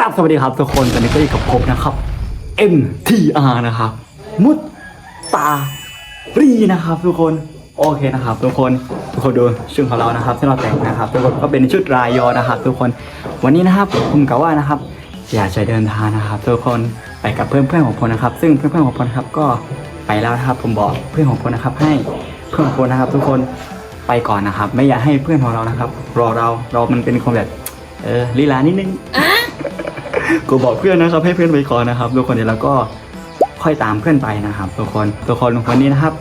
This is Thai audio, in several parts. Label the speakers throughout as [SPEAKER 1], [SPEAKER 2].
[SPEAKER 1] ครับสวัสดีครับทุกคนตอนนี้ก็อยู่กับผมนะครับ MTR นะครับ มุตตารีนะครับ ทุกคนโอเคนะครับ ทุกคนทุกคนดูชุดของเรานะครับที่เราแต่งนะครับ ทุกคนก็เป็นชุดรายยอนะครับ ทุกคนวันนี้นะครับผมกะว่านะครับ อยากจะเดินทางนะครับ ทุกคนไปกับเพื่อนเพื่อนๆของผมนะครับ ซึ่งเพื่อนเพื่อนๆของผมครับก็ไปแล้วนะครับ ผมบอกเพื่อนของผมนะครับ ให้เพื่อนของผมนะครับ ทุกคนไปก่อนนะครับ ไม่อยากให้เพื่อนของเรานะครับ รอเราเรามันเป็นคนแบบเออลีลานิดนึง กูบอกเพื่อนนะครับให้เพื่อนไปก่อนนะครับทุกคนเดี๋ยวเราก็ค่อยตามเพื่อนไปนะครับทุกคนทุกคนวันนี้นะครับ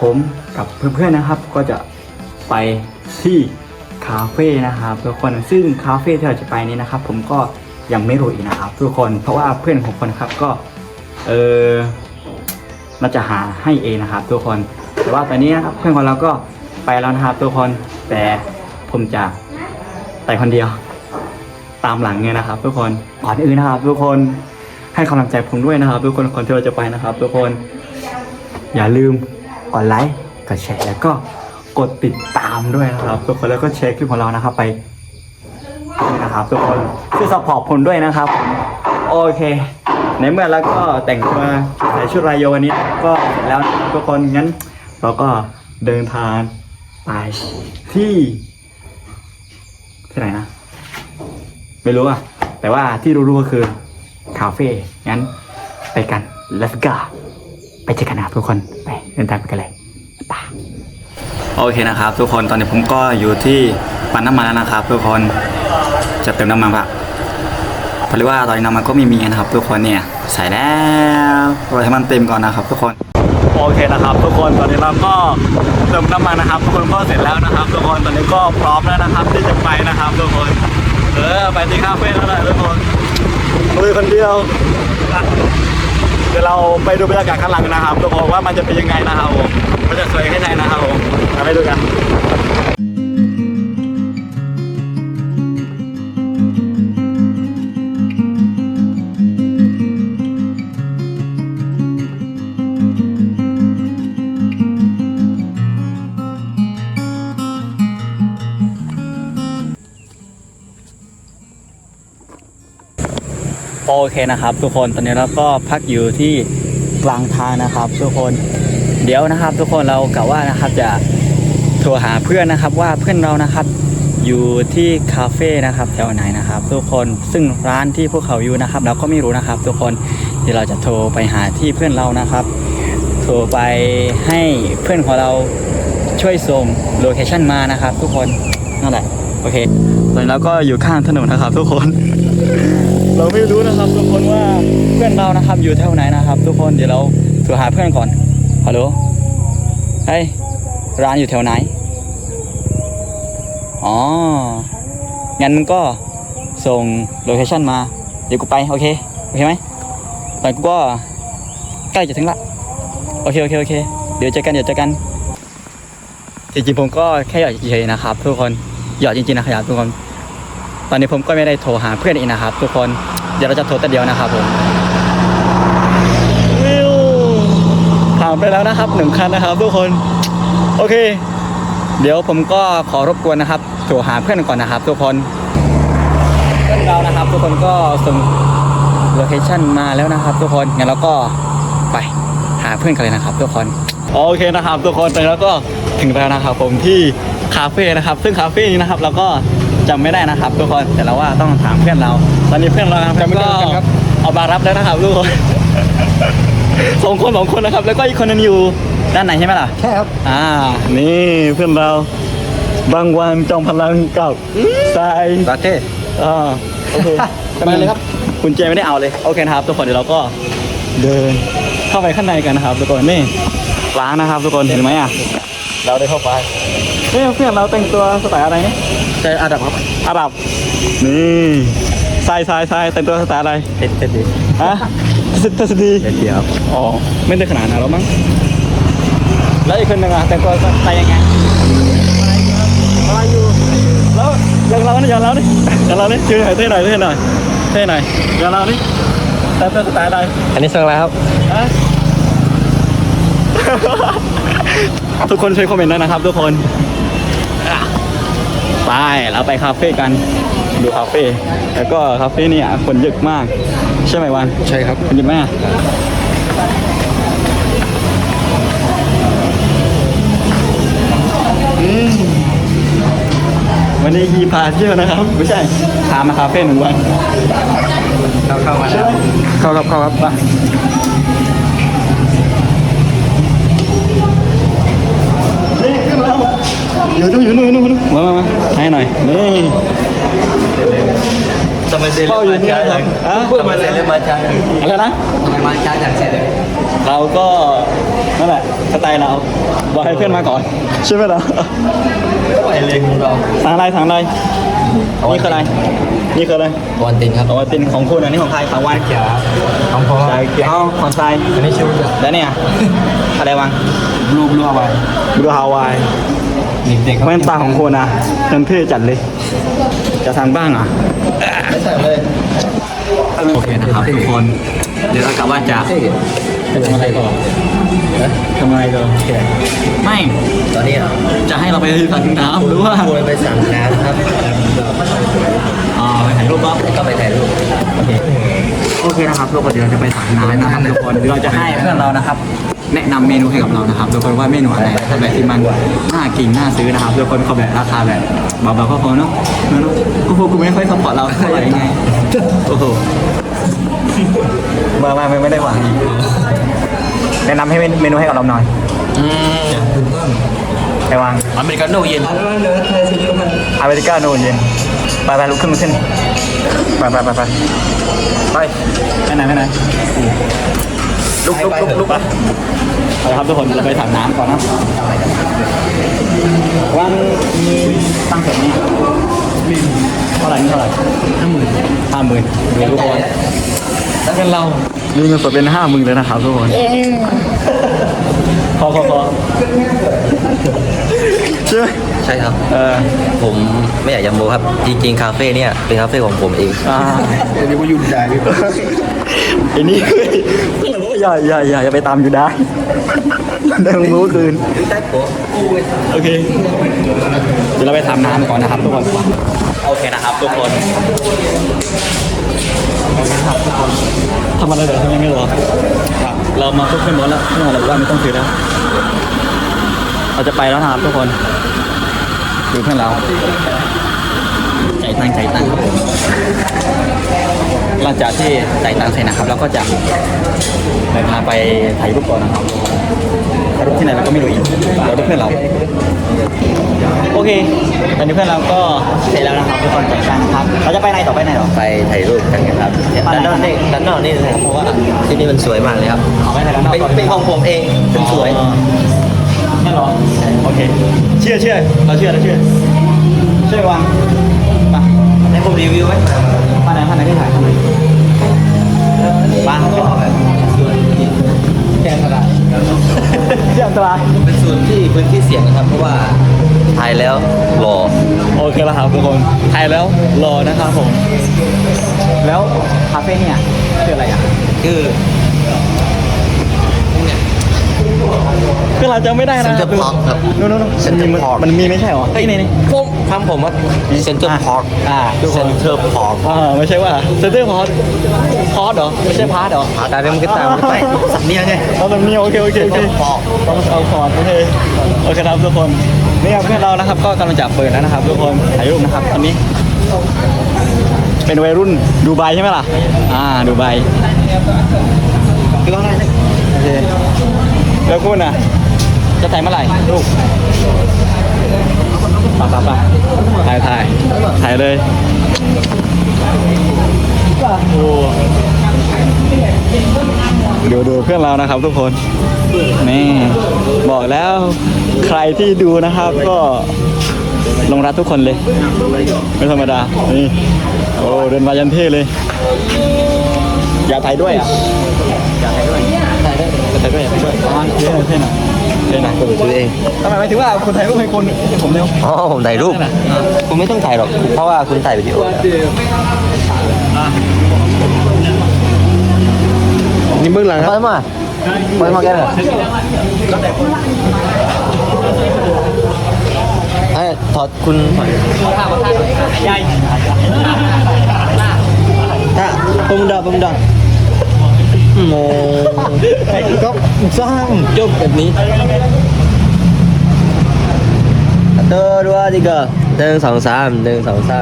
[SPEAKER 1] ผมกับเพื่อนๆนะครับ ก็จะไปที่คาเฟ่นะครับทุกคนซึ่งคาเฟ่ที่เราจะไปนี้นะครับ ผมก็ยังไม่รู้อีกนะครับ ทุกคนเพราะว่าเพื่อนของคนครับก็เออเราจะหาให้เองนะครับ ทุกคนแต่ว่าตอนนี้นะครับเพื่อนของเราก็ไปแล้วนะครับ ทุกคนแต่ผมจะไปคนเดียว ตามหลังเนี่ยนะครับทุกคนก่อนอื่นนะครับ ทุกคนให้กำลังใจผมด้วยนะครับ ทุกคนก่อนที่เราจะไปนะครับ ทุกคน อย่าลืมกดไลค์กดแชร์แล้วก็กดติดตามด้วยนะครับ ทุกคนแล้วก็แชร์คลิปของเรานะครับ ไปนี่นะครับ ทุกคนช่วยสปอร์ตผมด้วยนะครับโอเค ในเมื่อแล้วก็แต่งตัวใส่ชุดรายโยวันนี้ก็เสร็จแล้วนะทุกคนงั้น เราก็เดินทางไปที่ที่ไหนนะ ไม่รู้อะแต่ว่าที่รู้ๆก็คือ คาเฟ่งั้น ไปกัน let's go ไปเจอกันนะครับทุกคน ไปเดินทางไปกันเลยไปโอเคนะครับ ทุกคนตอนนี้ผมก็อยู่ที่ปั๊มน้ำมันแล้วนะครับ ทุกคนจะเติมน้ำมันปะเพราะว่าตอนนี้น้ำมันก็ไม่มีนะครับ ทุกคนเนี่ยใส่แล้วรอให้มันเต็มก่อนนะครับ ทุกคนโอเคนะครับ ทุกคนตอนนี้เราก็เติมน้ำมันนะครับ ทุกคนก็เสร็จแล้วนะครับ ทุกคนตอนนี้ก็พร้อมแล้วนะครับ ที่จะไปนะครับ ทุกคนเออ ไปที่คาเฟ่แล้วแหละทุกคนมือคนเดียว เดี๋ยวเราไปดูบรรยากาศข้างหลังนะครับทุกคนว่ามันจะเป็นยังไงนะครับผมมันจะสวยแค่ไหนนะครับผมมาไปดูกัน โอเคนะครับ ทุกคนตอนนี้เราก็พักอยู่ที่กลางทางนะครับ ทุกคนเดี๋ยวนะครับ ทุกคนเรากะว่านะครับจะโทรหาเพื่อนนะครับว่าเพื่อนเรานะครับอยู่ที่คาเฟ่นะครับแถวไหนนะครับ ทุกคนซึ่งร้านที่พวกเขาอยู่นะครับ เราก็ไม่รู้นะครับ ทุกคนเดี๋ยวเราจะโทรไปหาที่เพื่อนเรานะครับ โทรไปให้เพื่อนของเราช่วยส่งโลเคชั่นมานะครับ ทุกคนนั่นแหละโอเคตอนนี้เราก็อยู่ข้างถนนนะครับ ทุกคน เราไม่รู้นะครับ ทุกคนว่าเพื่อนเรานะครับอยู่แถวไหนนะครับ ทุกคนเดี๋ยวเราโทรหาเพื่อนก่อนฮัลโหลเฮ้ยร้านอยู่แถวไหนอ๋องั้นมึงก็ส่งโลเคชั่นมาเดี๋ยวกูไปโอเคโอเคไหมตอนกูก็ใกล้จะถึงละโอเคโอเคโอเคเดี๋ยวเจอกันเดี๋ยวเจอกันจริงๆผมก็แค่หยอดเฉยๆนะครับ ทุกคนหยอดจริงๆนะครับทุกคน ตอนนี้ผมก็ไม่ได้โทรหาเพื่อนอีกนะครับ ทุกคนเดี๋ยวเราจะโทรแต่เดียวนะครับผมผ่านไปแล้วนะครับหนึ่งคันนะครับ ทุกคนโอเค เดี๋ยวผมก็ขอรบกวนนะครับโทรหาเพื่อนก่อนนะครับ ทุกคนเพื่อนเรานะครับ ทุกคนก็ส่งโลเคชั่นมาแล้วนะครับ ทุกคนงั้นเราก็ไปหาเพื่อนกันเลยนะครับ ทุกคนโอเคนะครับ ทุกคนตอนนี้เราก็ถึงแล้วนะครับ ผมที่คาเฟ่นะครับ ซึ่งคาเฟ่นี้นะครับเราก็ จำไม่ได้นะครับ ทุกคนแต่เราว่าต้องถามเพื่อนเรา ตอนนี้เพื่อนเรานะครับก็เอามารับแล้วนะครับทุกคนสองคนสองคนนะครับ แล้วก็อีกคนนึงอยู่ด้านไหนใช่ไหมล่ะ
[SPEAKER 2] ใช่ครับ
[SPEAKER 1] อ่า นี่เพื่อนเราบางวันจองพลังกับทราย
[SPEAKER 2] ลาเต้
[SPEAKER 1] อ่าโอเค
[SPEAKER 2] ไปเลยครับ
[SPEAKER 1] คุณเจไม่ได้เอาเลยโอเคนะครับทุกคนเดี๋ยวเราก็เดินเข้าไปข้างในกันนะครับทุกคนนี่ร้านนะครับทุกคนเห็นไหมอะ เราได้เข้าไปเฮ้ยเพื่อนเราแต่งตัวสไตล์อะไรเนี่ย
[SPEAKER 2] ใช่อาดับครับ
[SPEAKER 1] อาหรับนี่ทรายทรายทรายแต่งตัวสไตล์อะไร
[SPEAKER 2] เต็ดเต็ดดี
[SPEAKER 1] ฮะทัศทัศดี
[SPEAKER 2] เต็ดเดียว
[SPEAKER 1] อ๋อไม่ได้ขนาดนั้นหรอกมั้งแล้วอีกคนหนึ่งอะแต่งตัวสไตล์ยังไง
[SPEAKER 2] มาอยู่
[SPEAKER 1] แล้วอย่างเราเนี่ยอย่างเราเนี่ยอย่างเราเนี่ยช่วยหน่อยเท่หน่อยเท่หน่อยเท่หน่อยอย่างเรานี่แต่เป็นสไตล์อะไร
[SPEAKER 2] อันนี้ส่งอะไรครับ
[SPEAKER 1] ฮะ ทุกคนช่วยคอมเมนต์ด้วยนะครับ ทุกคนอะไปเราไปคาเฟ่กันดูคาเฟ่แล้วก็คาเฟ่เนี่ยคนเยอะมาก ใช่ไหมวัน
[SPEAKER 2] ใช่ครับ
[SPEAKER 1] คนเยอะมากอืมวันนี้ฮีพาเที่ยวนะครับ ไม่ใช่พามาคาเฟ่หนึ่งวัน
[SPEAKER 2] เข้าเข้ามาแล้ว
[SPEAKER 1] เข้าครับเข้าครับมา อยู่นู่นอยู่นู่นอยู่นู่นมามามาให้หน่อยนี่
[SPEAKER 2] ทำไมเซเล
[SPEAKER 1] เข้าอยู่นี่ครับอะ
[SPEAKER 2] ทำไมเซเลมาช้า
[SPEAKER 1] อะไรนะ
[SPEAKER 2] ทำไมมาช้าจังเซเล
[SPEAKER 1] เราก็นั่นแหละสไตล์เราบอกให้เพื่อนมาก่อนใช่ไหมล่ะ
[SPEAKER 2] ไปเรียนของเรา
[SPEAKER 1] สั่งอะไรสั่งอะไรนี่คืออะไรนี่คืออะไร
[SPEAKER 2] วันตินครับ
[SPEAKER 1] เอาไว้เป็นของคุณอันนี้ของใครของวัน
[SPEAKER 2] เขียวของผม
[SPEAKER 1] ใช่เกี่ยวของทราย
[SPEAKER 2] อันนี้ชิว
[SPEAKER 1] แล้วเนี่ยอะไรวาง
[SPEAKER 2] บลูบลูอะไร
[SPEAKER 1] บลูฮาวาย
[SPEAKER 2] เด็กๆ
[SPEAKER 1] แว่นตาของคุณนะเต็มที่จัดเลย จะสั่งบ้างอะ
[SPEAKER 2] ไม่ใช่เลย
[SPEAKER 1] โอเคนะครับทุกคน เดี๋ยวเรากลับว่าจะ ไปทำอะไรต่อทำอะไรต่อไม่
[SPEAKER 2] ตอนนี้อะ
[SPEAKER 1] จะให้เราไปสั่งน้ำหรือว่า
[SPEAKER 2] ควรไปสั่งน้ำครับ
[SPEAKER 1] อ่าไปถ่ายรูปก็
[SPEAKER 2] ก็ไปถ่ายรูป
[SPEAKER 1] โอเคโอเคนะครับทุกคนเดี๋ยวเราจะไปสั่งน้ำนะครับทุกคนเดี๋ยวเราจะให้เพื่อนเรานะครับ แนะนำเมนูให้กับเรานะครับทุกคนว่าเมนูอะไรแบบที่มันน่ากินน่าซื้อนะครับทุกคนเขาแบบราคาแบบเบาๆก็พอเนาะเนาะกูพวกกูไม่ค่อยสปอร์ตเราเท่าไหร่ไงโอ้โห มามาไม่ไม่ได้หวังแนะนำให้เมนูให้กับเราหน่อย
[SPEAKER 2] อืม
[SPEAKER 1] ไปวาง
[SPEAKER 2] อเมริกาโน่เย็น
[SPEAKER 1] อเมริกาโน่เย็นไปไปลุกขึ้นลุกขึ้นไปไปไปไปไปไปไหนไปไหนลุกลุกลุกลุกไปเอาละครับทุกคนเราไปถามน้ำก่อนนะวันมีตั้งเสร็จเนี่ยเท่าไหร่นี่เท่าไหร่ห้าหมื่นห้าหมื่นเดี๋ยวทุกคน
[SPEAKER 2] แล้วเป็นเรา
[SPEAKER 1] มีเงินสดเป็นห้าหมื่นเลยนะครับทุกคนพอพอพอใช่ไหม
[SPEAKER 3] ใช่ครับ
[SPEAKER 1] เออ
[SPEAKER 3] ผมไม่อยากจะโมครับ จริงๆ คาเฟ่เนี่ยเป็นคาเฟ่ของผมเอง
[SPEAKER 1] อ่า
[SPEAKER 2] เดี๋ยวว่ายุ่งใจพี่
[SPEAKER 1] ไอ้นี่อย่าอย่าอย่าอย่าไปตามอยู่ได้ได้มึงรู้คืนโอเคเดี๋ยวเราไปทำน้ำก่อนนะครับทุกคนโอเคนะครับทุกคนทำอะไรเดี๋ยวทำยังไม่รอเรามาคุกขึ้นรถแล้วเมื่อเรว่าไม่ต้องซื้อแล้วเราจะไปแล้วนะครับทุกคนดูเพื่อนเราใจายตังค์ใจายตังค์ครับผมหลังจากที่จ่ายตังค์เสร็จนะครับเราก็จะเดินทางไปถ่ายรูปก่อนนะครับถ่ายรูปที่ไหนเราก็ไม่รู้อีกเราดูเพื่อนเรา เค ตอนนี้เพื่อนเราก็เสร็จแล้วนะครับทุกคนจัดการครับ เราจะไปไหนต่อไปไหนต่อ
[SPEAKER 3] ไปถ่ายรูปกันครับ
[SPEAKER 1] ไปไหน
[SPEAKER 3] ด้านนอกนี่ด้านนอกนี่นะครับเพราะว่าที่นี่มันสวยมากเลยครับ
[SPEAKER 1] เอาไปไหนแล้ว
[SPEAKER 3] เป็นเป็นของผมเองเป็นสวย
[SPEAKER 1] นั่นเหรอ โอเค เชื่อเชื่อเราเชื่อเราเชื่อเชื่อวางไป
[SPEAKER 3] ให้ผมรีวิวไหม
[SPEAKER 1] มาไหนมาไหนที่ถ่ายทำไม
[SPEAKER 3] บ้านก็แบบสวนที่
[SPEAKER 1] แกนกระดาษเชื่ออันตราย
[SPEAKER 3] เป็นส่วนที่พื้นที่เสี่ยงนะครับ เพราะว่า ถ่ายแล้วหล่อ
[SPEAKER 1] โอเคแล้วครับทุกคนถ่ายแล้วรอนะครับผม แล้วคาเฟ่เนี่ยคืออะไรอะ
[SPEAKER 3] คือ
[SPEAKER 1] คือเราจะไม่ได้นะ
[SPEAKER 3] Center Park ครับ
[SPEAKER 1] นู่นนู่น
[SPEAKER 3] Center
[SPEAKER 1] มัน
[SPEAKER 3] Park
[SPEAKER 1] มันมีไม่ใช่เหรอเฮ้ยนี่นี่
[SPEAKER 3] ผมทำผมว่าเซ็นเตอร์พาร์ค
[SPEAKER 1] อ่าทุกคน
[SPEAKER 3] เซ็นเตอร์พาร์ค
[SPEAKER 1] อ่าไม่ใช่ว่าเซนเตอร์พอร์ตพอร์ตเหรอไม่ใช่พาร์ตเหรอ
[SPEAKER 3] ตาเต็มกระตาไปสักเนี้ยไง
[SPEAKER 1] เอาแบบนี้โอเคโอเคโอเค
[SPEAKER 3] พอร์ต
[SPEAKER 1] ต้องเอาพอร์ตโอเคโอเคครับทุกคน นี่ครับเพื่อนเรานะครับก็กำลังจะเปิดแล้วนะครับทุกคนถ่ายรูปนะครับตอนนี้ เป็นวัยรุ่นดูไบใช่ไหมล่ะ อ่าดูไบคืออะไรโอเคแล้วคุณอะ จะถ่ายเมื่อไหร่ลูกปะปะปะถ่ายถ่ายถ่ายเลยโอ้ ดูดูเพื่อนเรานะครับทุกคนนี่บอกแล้วใครที่ดูนะครับก็ลงรักทุกคนเลย ไม่ธรรมดานี่โอ้เดินมายันเท่เลย อยากถ่ายด้วยอะอยากถ่ายด้วยถ่ายด้วยถ่ายด้วยอยากถ่ายด้วยอ๋อเท่หน่อยเท่หน่อยเท่หน่อย
[SPEAKER 3] ผมซื้อเอง
[SPEAKER 1] ทำไมหมายถึงว่าคุณถ่ายรูปให้คนให้ผมเร็ว
[SPEAKER 3] อ๋อผมถ่ายรูปคุณไม่ต้องถ่ายหรอกเพราะว่าคุณถ่ายวิดีโอ
[SPEAKER 2] นี่เบื้องหลังค
[SPEAKER 3] ไป
[SPEAKER 2] รับ
[SPEAKER 3] มาไปมาแกเลยไอ้ถอดคุณถอด
[SPEAKER 1] ใหญ่
[SPEAKER 3] ถ้าปุ้มดอกปุ้มดอกโมก็สร้างจบแบบนี้ตัวดว tiga หนึ่งสองสา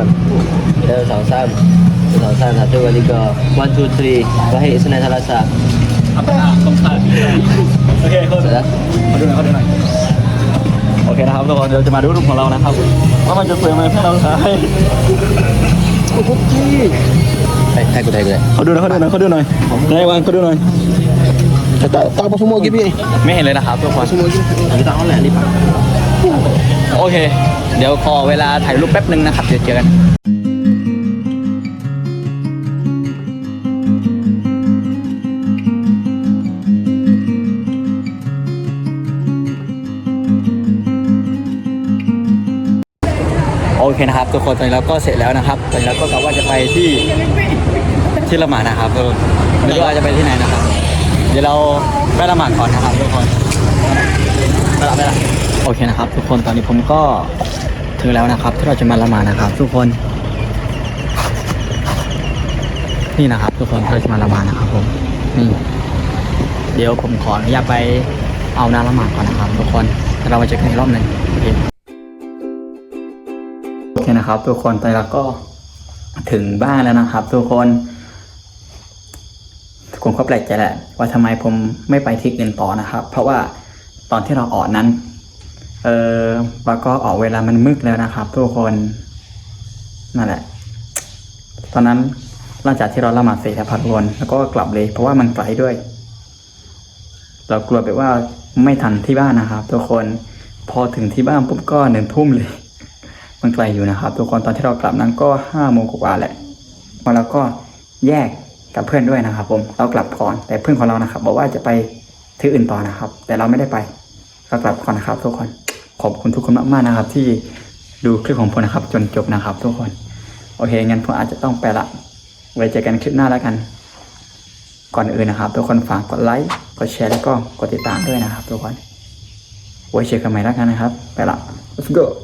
[SPEAKER 3] มหนึ่งสองสามหนึ่งสองสามหนึ่งสองสาม satu dua tiga one two three wahid isnan salasa
[SPEAKER 1] โอเคคน
[SPEAKER 3] sudah
[SPEAKER 1] มาดูหน่อยเขาดูหน่อยโอเคนะครับทุกคนเดี๋ยวจะมาดูรูปของเรานะครับว่ามันจะสวยไหมเพื่อนเราถ่าย
[SPEAKER 3] Hai, hai aku dah, aku dah.
[SPEAKER 1] เขาดูหน่อยเขาดูหน่อยเขาดูหน่อยไหนวางเขาดูหน่อย
[SPEAKER 2] Tak tak apa semua gitu ni.
[SPEAKER 1] ไม่เห็นเลยนะครับทุกคน
[SPEAKER 3] Kita online ni, Pak.
[SPEAKER 1] โอเค เดี๋ยวขอเวลาถ่ายรูปแป๊บนึงนะครับเดี๋ยวเจอกัน โอเคนะครับทุกคนตอนนี้เราก็เสร็จแล้วนะครับตอนนี้เราก็กะว่าจะไปที่ที่ละหมาดนะครับเออไม่รู้ว่าจะไปที่ไหนนะครับ เดี๋ยวเราไปละหมาดก่อนนะครับทุกคนไปละไปละโอเคนะครับ ทุกคนตอนนี้ผมก็ถึงแล้วนะครับ ที่เราจะมาละหมาดนะครับ ทุกคน นี่นะครับ ทุกคนเราจะมาละหมาดนะครับผมนี่เดี๋ยวผมขออนุญาตไปเอาน้ำละหมาดก่อนนะครับ ทุกคนแล้วเรามาเจอกันอีกรอบหนึ่งโอเค เคนะครับ ทุกคนตอนนี้เราก็ถึงบ้านแล้วนะครับ ทุกคนผมก็แปลกใจแหละว่าทำไมผมไม่ไปที่อื่นต่อนะครับ เพราะว่าตอนที่เราออกนั้น เออแล้วก็ออกเวลามันมืดแล้วนะครับ ทุกคนนั่นแหละ ตอนนั้นหลังจากที่เราละหมาดเสร็จนะครับทุกคนแล้วก็กลับเลย เพราะว่ามันไกลด้วย เรากลัวแบบว่าไม่ทันที่บ้านนะครับ ทุกคนพอถึงที่บ้านปุ๊บก็หนึ่งทุ่มเลย มันไกลอยู่นะครับ ทุกคนตอนที่เรากลับนั้นก็ห้าโมงกว่าแหละแล้วก็แยกกับเพื่อนด้วยนะครับ ผมเรากลับก่อนแต่เพื่อนของเรานะครับ บอกว่าจะไปที่อื่นต่อนะครับ แต่เราไม่ได้ไปเรากลับก่อนนะครับ ทุกคนขอบคุณทุกคนมากๆนะครับ ที่ดูคลิปของผมนะครับ จนจบนะครับ ทุกคน โอเคงั้นผมอาจจะต้องไปละไว้เจอกันคลิปหน้าแล้วกัน ก่อนอื่นนะครับ ทุกคนฝากกดไลค์กดแชร์แล้วก็กดติดตามด้วยนะครับ ทุกคนไว้เจอกันใหม่แล้วกันนะครับ ไปละ let's go